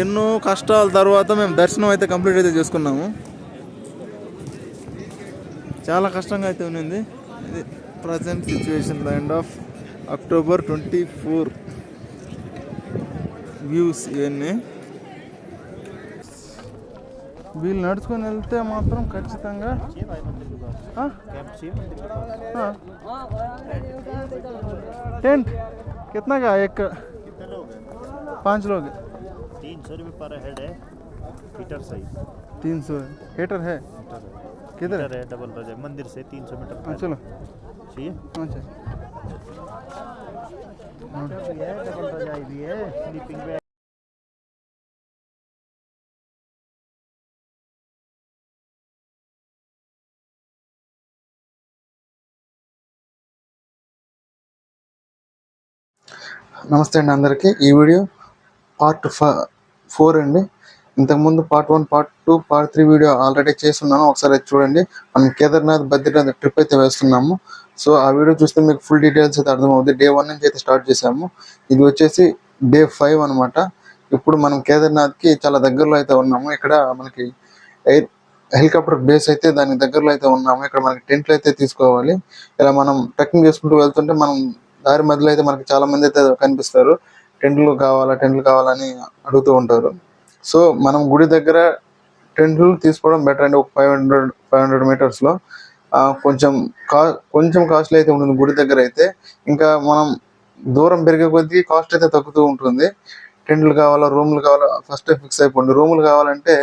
ఎన్నో కష్టాల తర్వాత మేము దర్శనం అయితే కంప్లీట్ అయితే చేసుకున్నాము చాలా కష్టంగా అయితే ఉన్నింది ఇది present situation the end of October twenty four views ఇవన్నీ వీళ్ళు నడుచుకొని వెళ్తే మాత్రం ఖచ్చితంగా ఆ? ఆ. टेंट कितना का एक कितने लोग हैं पाँच लोग तीन सौ रुपये पर हेड है मीटर सही तीन सौ हीटर है मीटर है किधर मीटर है डबल रोज है मंदिर से तीन सौ मीटर हाँ, पहले। चलो चाहिए अच्छा भी है डबल रजाई भी है स्लीपिंग बैग నమస్తే అండి అందరికీ ఈ వీడియో పార్ట్ ఫోర్ అండి. ఇంతకుముందు part one part two part three video already చేస్తున్నాను. ఒకసారి చూడండి. మనం కేదార్నాథ్ బద్రీనాథ్ ట్రిప్ అయితే వేస్తున్నాము. సో ఆ వీడియో చూస్తే మీకు ఫుల్ డీటెయిల్స్ అయితే అర్థమవుతుంది. డే వన్ నుంచి అయితే స్టార్ట్ చేసాము ఇది వచ్చేసి డే ఫైవ్ అన్నమాట. ఇప్పుడు మనం కేదార్నాథ్కి చాలా దగ్గరలో అయితే ఉన్నాము. ఇక్కడ మనకి ఎయిర్ హెలికాప్టర్ బేస్ అయితే దాని దగ్గరలో అయితే ఉన్నాము. ఇక్కడ మనకి టెంట్లు అయితే తీసుకోవాలి. ఇలా మనం ట్రెక్కింగ్ చేసుకుంటూ వెళ్తుంటే మనం దారి మధ్యలో అయితే మనకి చాలా మంది అయితే కనిపిస్తారు. టెంట్లు కావాలా టెంట్లు కావాలని అడుగుతూ ఉంటారు. సో మనం గుడి దగ్గర టెంట్లు తీసుకోవడం బెటర్ అండి. ఒక ఫైవ్ హండ్రెడ్ ఫైవ్ హండ్రెడ్ మీటర్స్లో కొంచెం కా కొంచెం కాస్ట్లీ అయితే ఉంటుంది గుడి దగ్గర అయితే. ఇంకా మనం దూరం పెరిగే కొద్దీ కాస్ట్ అయితే తగ్గుతూ ఉంటుంది. టెంట్లు కావాలా రూమ్లు కావాలా ఫస్ట్ ఫిక్స్ అయిపోండి. రూములు కావాలంటే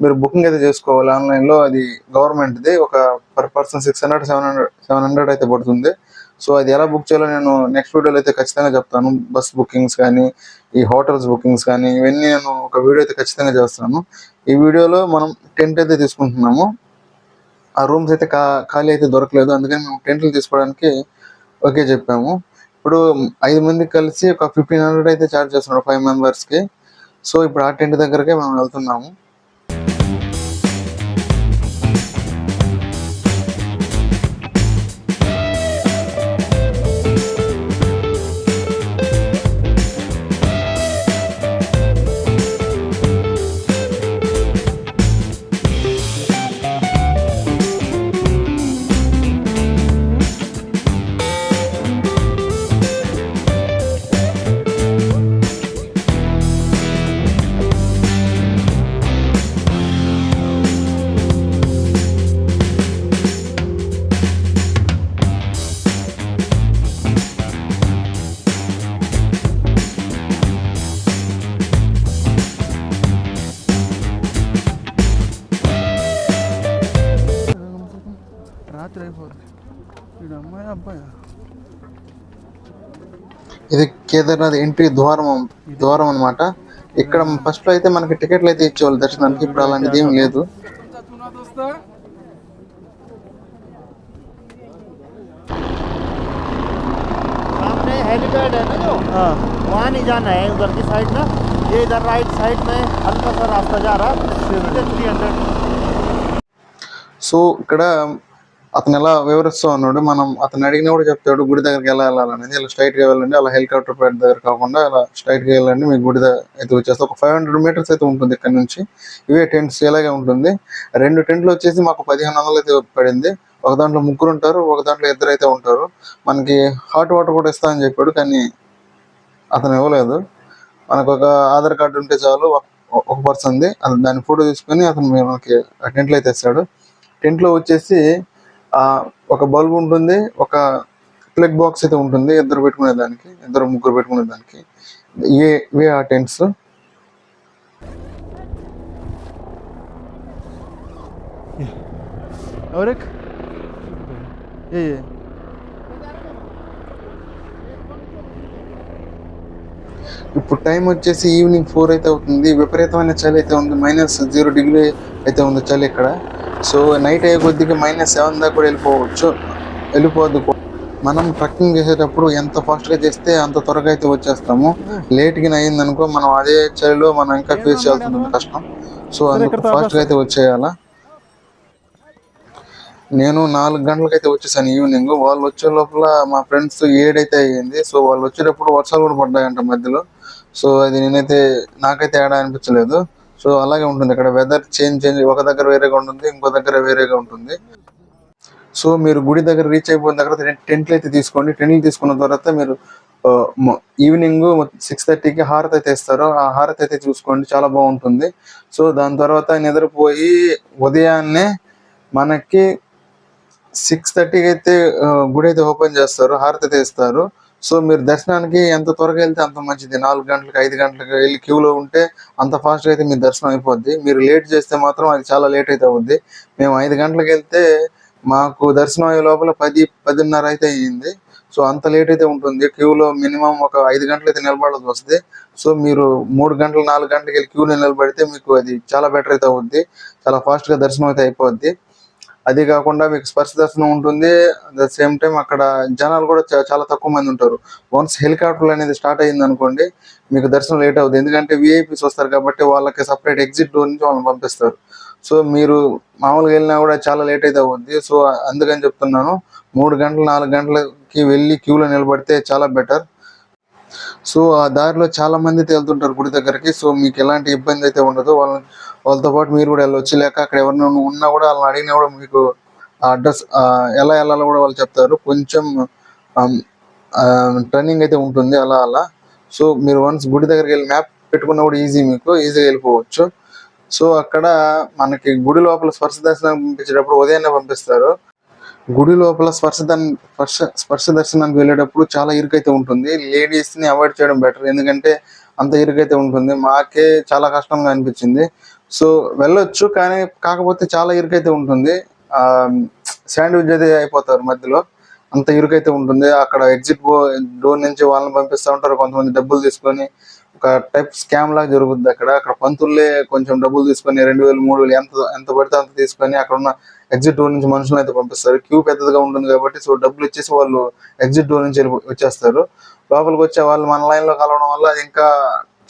మీరు బుకింగ్ అయితే చేసుకోవాలి. ఆన్లైన్లో అది గవర్నమెంట్ది ఒక per person six hundred seven hundred seven hundred అయితే పడుతుంది. సో అది ఎలా బుక్ చేయాలో నేను నెక్స్ట్ వీడియోలో అయితే ఖచ్చితంగా చెప్తాను. బస్ బుకింగ్స్ కానీ ఈ హోటల్స్ బుకింగ్స్ కానీ ఇవన్నీ నేను ఒక వీడియో అయితే ఖచ్చితంగా చేస్తాను. ఈ వీడియోలో మనం టెంట్ అయితే తీసుకుంటున్నాము. ఆ రూమ్స్ అయితే కా ఖాళీ అయితే దొరకలేదు. అందుకని మేము టెంట్లు తీసుకోవడానికి ఓకే చెప్పాము. ఇప్పుడు ఐదు మంది కలిసి ఒక ఫిఫ్టీన్ హండ్రెడ్ అయితే ఛార్జ్ చేస్తున్నాడు ఫైవ్ మెంబర్స్కి సో ఇప్పుడు ఆ టెంట్ దగ్గరకే మనం వెళ్తున్నాము. ఇది కేదార్నాథ్ ఎంట్రీ ద్వారం ద్వారం అన్నమాట ఇక్కడ ఫస్ట్ లో అయితే మనకి టికెట్లు అయితే ఇచ్చేవాళ్ళు దర్శనానికి ఇప్పుడు అలాంటిది ఏం లేదు सामने हेलीपैड है ना जो हाँ वहाँ नहीं जाना है उधर की साइड ना ये इधर राइट साइड में हल्का सा रास्ता जा रहा है थ्री हंड्रेड సో ఇక్కడ అతను ఎలా వివరిస్తూ ఉన్నాడు మనం అతను అడిగినా కూడా చెప్తాడు గుడి దగ్గరికి ఎలా వెళ్ళాలనేది. ఇలా స్ట్రైట్గా వెళ్ళండి అలా హెలికాప్టర్ ప్యాడ్ దగ్గర కాకుండా అలా స్ట్రైట్గా వెళ్ళండి మీకు గుడి దగ్గర అయితే వచ్చేస్తే. ఒక ఫైవ్ హండ్రెడ్ మీటర్స్ అయితే ఉంటుంది ఇక్కడ నుంచి. ఇవే టెంట్స్ ఇలాగే ఉంటుంది. రెండు టెంట్లు వచ్చేసి మాకు పదిహేను వందలు అయితే పడింది. ఒక దాంట్లో ముగ్గురు ఉంటారు ఒక దాంట్లో ఇద్దరు అయితే ఉంటారు. మనకి హాట్ వాటర్ కూడా ఇస్తా అని చెప్పాడు కానీ అతను ఇవ్వలేదు. మనకు ఒక ఆధార్ కార్డు ఉంటే చాలు ఒక- పర్సన్ది దాని ఫోటో తీసుకొని అతను మనకి ఆ టెంట్లో అయితే ఇస్తాడు. టెంట్లో వచ్చేసి ఒక బల్బ్ ఉంటుంది ఒక ప్లగ్ బాక్స్ అయితే ఉంటుంది ఇద్దరు పెట్టుకునే దానికి ఇద్దరు ముగ్గురు పెట్టుకునే దానికి. ఏ వే ఆ టెంట్స్? ఇప్పుడు టైం వచ్చేసి ఈవినింగ్ ఫోర్ అయితే అవుతుంది విపరీతమైన చలి అయితే ఉంది మైనస్ జీరో డిగ్రీ అయితే ఉంది చలి ఇక్కడ. సో నైట్ అయ్యే కొద్దిగా మైనస్ సెవెన్ దాకా కూడా వెళ్ళిపోవచ్చు. వెళ్ళిపోవద్దు కూడా. మనం ట్రక్కింగ్ చేసేటప్పుడు ఎంత ఫాస్ట్గా చేస్తే అంత త్వరగా అయితే వచ్చేస్తాము. లేట్గా అయింది అనుకో మనం అదే చలిలో మనం ఇంకా ఫేస్ చేయాల్సి కష్టం. సో అందుకు ఫాస్ట్గా అయితే వచ్చేయాలా? నేను నాలుగు గంటలకైతే వచ్చేసాను ఈవినింగ్ వాళ్ళు వచ్చే లోపల మా ఫ్రెండ్స్ ఏడైతే అయ్యింది. సో వాళ్ళు వచ్చేటప్పుడు వర్షాలు కూడా పడ్డాయంట మధ్యలో. సో అది నేనైతే నాకైతే తేడా అనిపించలేదు. సో అలాగే ఉంటుంది. ఇక్కడ వెదర్ చేంజ్ చేంజ్ ఒక దగ్గర వేరేగా ఉంటుంది ఇంకో దగ్గర వేరేగా ఉంటుంది. సో మీరు గుడి దగ్గర రీచ్ అయిపోయిన తర్వాత టెంట్లు అయితే తీసుకోండి. టెంట్లు తీసుకున్న తర్వాత మీరు ఈవినింగ్ సిక్స్ థర్టీకి హారతి అయితే ఇస్తారు. ఆ హారతి అయితే చూసుకోండి. చాలా బాగుంటుంది. సో దాని తర్వాత నిద్రపోయి ఉదయాన్నే మనకి సిక్స్ థర్టీకి అయితే గుడి అయితే ఓపెన్ చేస్తారు. హారతి అయితే ఇస్తారు. సో మీరు దర్శనానికి ఎంత త్వరగా వెళ్తే అంత మంచిది. నాలుగు గంటలకు ఐదు గంటలకు వెళ్ళి క్యూలో ఉంటే అంత ఫాస్ట్గా అయితే మీ దర్శనం అయిపోద్ది. మీరు లేట్ చేస్తే మాత్రం అది చాలా లేట్ అయితే అవుద్ది. మేము ఐదు గంటలకు వెళ్తే మాకు దర్శనం అయ్యే లోపల పది పదిన్నర అయితే అయ్యింది. సో అంత లేట్ అయితే ఉంటుంది. క్యూలో మినిమం ఒక ఐదు గంటలు అయితే నిలబడాల్సి వస్తుంది. సో మీరు మూడు గంటలు నాలుగు గంటలకు వెళ్ళి క్యూలో నిలబడితే మీకు అది చాలా బెటర్ అయితే అవుద్ది. చాలా ఫాస్ట్గా దర్శనం అయితే అయిపోద్ది. అది కాకుండా మీకు స్పర్శ దర్శనం ఉంటుంది. అట్ ద సేమ్ టైం అక్కడ జనాలు కూడా చాలా తక్కువ మంది ఉంటారు. వన్స్ హెలికాప్టర్ అనేది స్టార్ట్ అయింది అనుకోండి మీకు దర్శనం లేట్ అవుతుంది ఎందుకంటే విఐపీస్ వస్తారు కాబట్టి వాళ్ళకి సపరేట్ ఎగ్జిట్ డోర్ నుంచి వాళ్ళని పంపిస్తారు. సో మీరు మామూలుగా వెళ్ళినా కూడా చాలా లేట్ అయితే అవుద్ది. సో అందుకని చెప్తున్నాను. మూడు గంటలు నాలుగు గంటలకి వెళ్ళి క్యూలో నిలబడితే చాలా బెటర్ సో ఆ దారిలో చాలా మంది అయితే వెళ్తుంటారు గుడి దగ్గరికి. సో మీకు ఎలాంటి ఇబ్బంది అయితే ఉండదు. వాళ్ళ వాళ్ళతో పాటు మీరు కూడా వెళ్ళొచ్చు. లేక అక్కడ ఎవరైనా ఉన్నా కూడా వాళ్ళని అడిగినా కూడా మీకు ఆ అడ్రస్ ఎలా వెళ్ళాలో కూడా వాళ్ళు చెప్తారు. కొంచెం టర్నింగ్ అయితే ఉంటుంది అలా అలా. సో మీరు వన్స్ గుడి దగ్గరికి వెళ్ళి మ్యాప్ పెట్టుకున్నా కూడా ఈజీ మీకు. ఈజీగా వెళ్ళిపోవచ్చు. సో అక్కడ మనకి గుడి లోపల స్పర్శ దర్శనం పంపించేటప్పుడు ఉదయాన్నే పంపిస్తారు. గుడి లోపల స్పర్శ దన్ స్పర్శ స్పర్శ దర్శనానికి వెళ్ళేటప్పుడు చాలా ఇరుకైతే ఉంటుంది. లేడీస్ని అవాయిడ్ చేయడం బెటర్ ఎందుకంటే అంత ఇరుకైతే ఉంటుంది. మాకే చాలా కష్టంగా అనిపించింది. సో వెళ్ళొచ్చు కానీ కాకపోతే చాలా ఇరుకైతే ఉంటుంది. శాండ్విచ్ అయితే అయిపోతారు మధ్యలో. అంత ఇరుకైతే ఉంటుంది. అక్కడ ఎగ్జిట్ డోర్ నుంచి వాళ్ళని పంపిస్తూ ఉంటారు. కొంతమంది డబ్బులు తీసుకొని ఒక టైప్ స్కామ్ లాగా జరుగుద్ది అక్కడ. అక్కడ పంతుల్లే కొంచెం డబ్బులు తీసుకొని రెండు వేలు మూడు వేలు ఎంత ఎంత పడితే అంత తీసుకొని అక్కడ ఉన్న ఎగ్జిట్ డోర్ నుంచి మనుషులను అయితే పంపిస్తారు. క్యూ పెద్దదిగా ఉంటుంది కాబట్టి సో డబ్బులు ఇచ్చేసి వాళ్ళు ఎగ్జిట్ డోర్ నుంచి వెళ్ళి- వచ్చేస్తారు. లోపలికి వచ్చే వాళ్ళు మన లైన్లో కలవడం వల్ల అది ఇంకా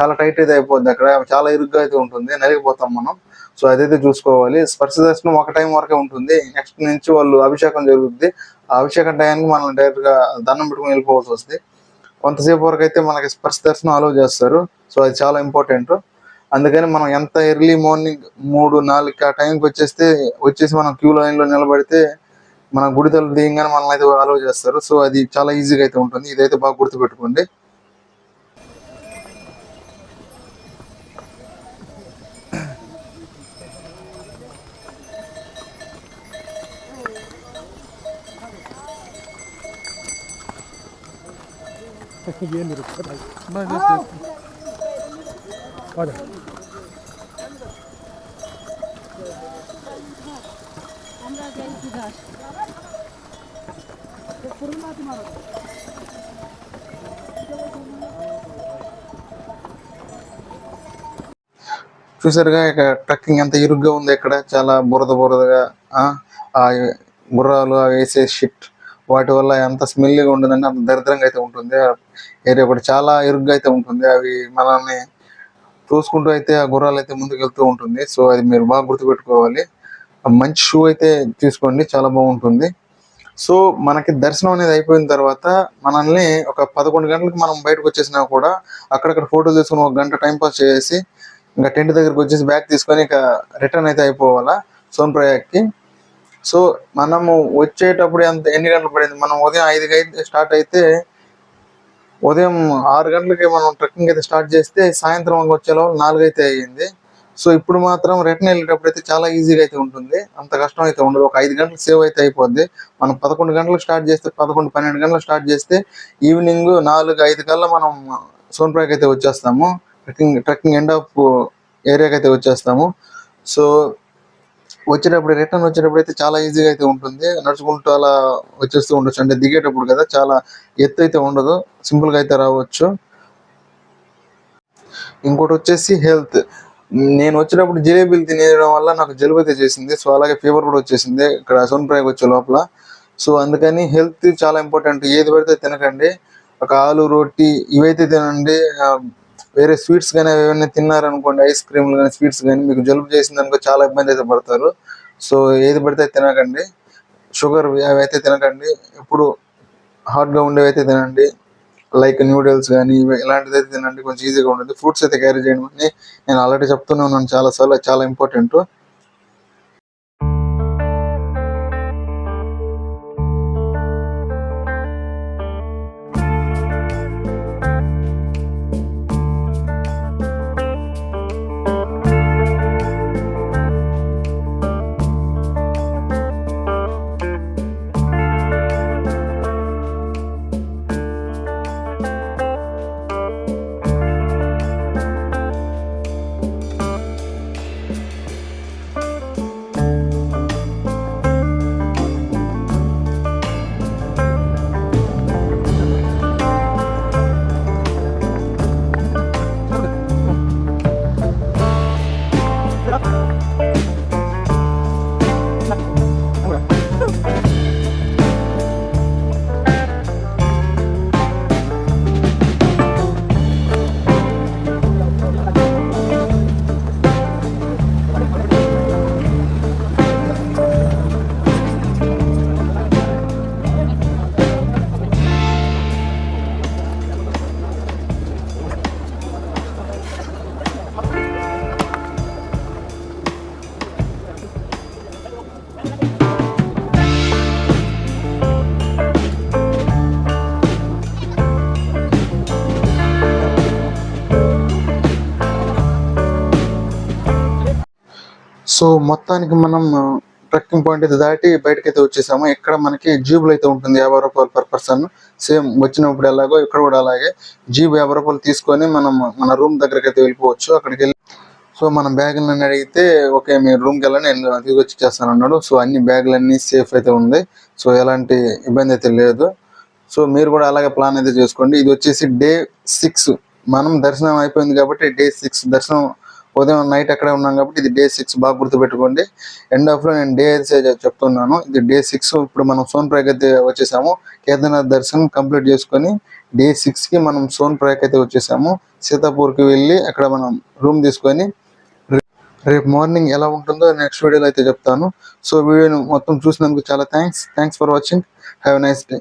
చాలా టైట్ అయితే అయిపోద్ది అక్కడ. చాలా ఇరుగ్గా అయితే ఉంటుంది. నలిగిపోతాం మనం. సో అదైతే చూసుకోవాలి. స్పర్శ దర్శనం ఒక టైం వరకే ఉంటుంది. నెక్స్ట్ నుంచి వాళ్ళు అభిషేకం జరుగుద్ది. ఆ అభిషేకం టైంకి మనం డైరెక్ట్గా దండం పెట్టుకుని వెళ్ళిపోవాల్సి వస్తుంది. కొంతసేపు వరకు అయితే మనకి స్పర్శ దర్శనం అలౌ చేస్తారు. సో అది చాలా ఇంపార్టెంట్ అందుకని మనం ఎంత ఎర్లీ మార్నింగ్ మూడు నాలుగు ఆ టైంకి వచ్చేస్తే వచ్చేసి మనం క్యూ లైన్లో నిలబడితే మన గుడి తలుపు దిగంగానే మనల్ని అయితే అలౌ చేస్తారు. సో అది చాలా ఈజీగా అయితే ఉంటుంది. ఇదైతే బాగా గుర్తుపెట్టుకోండి. చూసారుగా ఇక ట్రక్కింగ్ ఎంత ఇరుగ్గా ఉంది ఇక్కడ. చాలా బురద బురదగా ఆ ఆ గుర్రాలు ఆ వేసే షిట్ వాటి వల్ల ఎంత స్మెల్గా ఉంటుందంటే అంత దరిద్రంగా అయితే ఉంటుంది. ఏరియా కూడా చాలా ఇరుగ్గా అయితే ఉంటుంది. అవి మనల్ని తోసుకుంటూ అయితే ఆ గుర్రాలు అయితే ముందుకు వెళ్తూ ఉంటుంది. సో అది మీరు బాగా గుర్తుపెట్టుకోవాలి. ఆ మంచి షూ అయితే తీసుకోండి. చాలా బాగుంటుంది. సో మనకి దర్శనం అనేది అయిపోయిన తర్వాత మనల్ని ఒక పదకొండు గంటలకు మనం బయటకు వచ్చేసినా కూడా అక్కడక్కడ ఫోటోలు తీసుకుని ఒక గంట టైం పాస్ చేసి ఇంకా టెంట్ దగ్గరకు వచ్చేసి బ్యాగ్ తీసుకొని ఇక రిటర్న్ అయితే అయిపోవాలా? సోన్ప్రయాగ్కి. సో మనము వచ్చేటప్పుడు ఎంత ఎన్ని గంటలు పడింది? మనం ఉదయం ఐదుకి అయితే స్టార్ట్ అయితే ఉదయం ఆరు గంటలకి మనం ట్రెక్కింగ్ అయితే స్టార్ట్ చేస్తే సాయంత్రం వచ్చేలో నాలుగు అయితే అయ్యింది. సో ఇప్పుడు మాత్రం రిటర్న్ వెళ్ళేటప్పుడు అయితే చాలా ఈజీగా అయితే ఉంటుంది. అంత కష్టం అయితే ఉండదు. ఒక ఐదు గంటలు సేవ్ అయితే అయిపోద్ది. మనం పదకొండు గంటలకు స్టార్ట్ చేస్తే పదకొండు పన్నెండు గంటలకు స్టార్ట్ చేస్తే ఈవినింగ్ నాలుగు ఐదు కల్లా మనం సోన్ప్రయాగ్ అయితే వచ్చేస్తాము. ట్రెక్కింగ్ ట్రెక్కింగ్ ఎండ్ ఆఫ్ ఏరియాకి అయితే వచ్చేస్తాము. సో వచ్చేటప్పుడు రిటర్న్ వచ్చేటప్పుడు అయితే చాలా ఈజీగా అయితే ఉంటుంది. నడుచుకుంటూ అలా వచ్చేస్తూ ఉండొచ్చు. అంటే దిగేటప్పుడు కదా చాలా ఎత్తు అయితే ఉండదు. సింపుల్గా అయితే రావచ్చు. ఇంకోటి వచ్చేసి హెల్త్ నేను వచ్చినప్పుడు జిలేబీలు తినేయడం వల్ల నాకు జలుబు అయితే చేసింది. సో అలాగే ఫీవర్ కూడా వచ్చేసింది. ఇక్కడ సోన్ప్రయాగ్ వచ్చే లోపల. సో అందుకని హెల్త్ చాలా ఇంపార్టెంట్ ఏది పడితే తినకండి. ఒక ఆలు రోటీ ఇవైతే తినండి. వేరే స్వీట్స్ కానీ ఏమైనా తిన్నారనుకోండి ఐస్ క్రీమ్లు కానీ స్వీట్స్ కానీ మీకు జలుబు చేసిందనుకో చాలా ఇబ్బంది అయితే పడతారు. సో ఏది పడితే తినకండి. షుగర్ అవి అయితే తినకండి. ఎప్పుడు హాట్గా ఉండేవి అయితే తినండి. లైక్ న్యూడిల్స్ కానీ ఇలాంటిది అయితే తినండి. కొంచెం ఈజీగా ఉంటుంది ఫ్రూట్స్ అయితే క్యారీ చేయడం అని నేను ఆల్రెడీ చెప్తూనే ఉన్నాను. చాలా సార్లు చాలా ఇంపార్టెంట్. సో మొత్తానికి మనం ట్రెక్కింగ్ పాయింట్ అయితే దాటి బయటకైతే అయితే వచ్చేసాము. ఇక్కడ మనకి జీబులు అయితే ఉంటుంది యాభై రూపాయలు పర్ పర్సన్. సేమ్ వచ్చినప్పుడు ఎలాగో ఇక్కడ కూడా అలాగే. జీబు యాభై రూపాయలు తీసుకొని మనం మన రూమ్ దగ్గరికి అయితే వెళ్ళిపోవచ్చు. అక్కడికి వెళ్ళి సో మన బ్యాగులన్నీ అడిగితే ఓకే మీరు రూమ్కి వెళ్ళని నేను తీసుకొచ్చి చేస్తాను అన్నాడు. సో అన్ని బ్యాగులన్నీ సేఫ్ అయితే ఉంది. సో ఎలాంటి ఇబ్బంది అయితే లేదు. సో మీరు కూడా అలాగే ప్లాన్ అయితే చేసుకోండి. ఇది వచ్చేసి డే సిక్స్. మనం దర్శనం అయిపోయింది కాబట్టి డే సిక్స్ దర్శనం ఉదయం నైట్ అక్కడే ఉన్నాం కాబట్టి ఇది డే సిక్స్ బాగా గుర్తుపెట్టుకోండి. ఎండ్ ఆఫ్లో నేను డే అయితే చెప్తున్నాను. ఇది డే సిక్స్ ఇప్పుడు మనం సోన్ ప్రయాగ్ అయితే వచ్చేసాము. కేదార్నాథ్ దర్శనం కంప్లీట్ చేసుకొని డే సిక్స్కి మనం సోన్ ప్రయాగ్ అయితే వచ్చేసాము. సీతాపూర్కి వెళ్ళి అక్కడ మనం రూమ్ తీసుకొని రేపు మార్నింగ్ ఎలా ఉంటుందో నెక్స్ట్ వీడియోలో అయితే చెప్తాను. సో వీడియోని మొత్తం చూసినందుకు చాలా thanks. Thanks for watching have nice day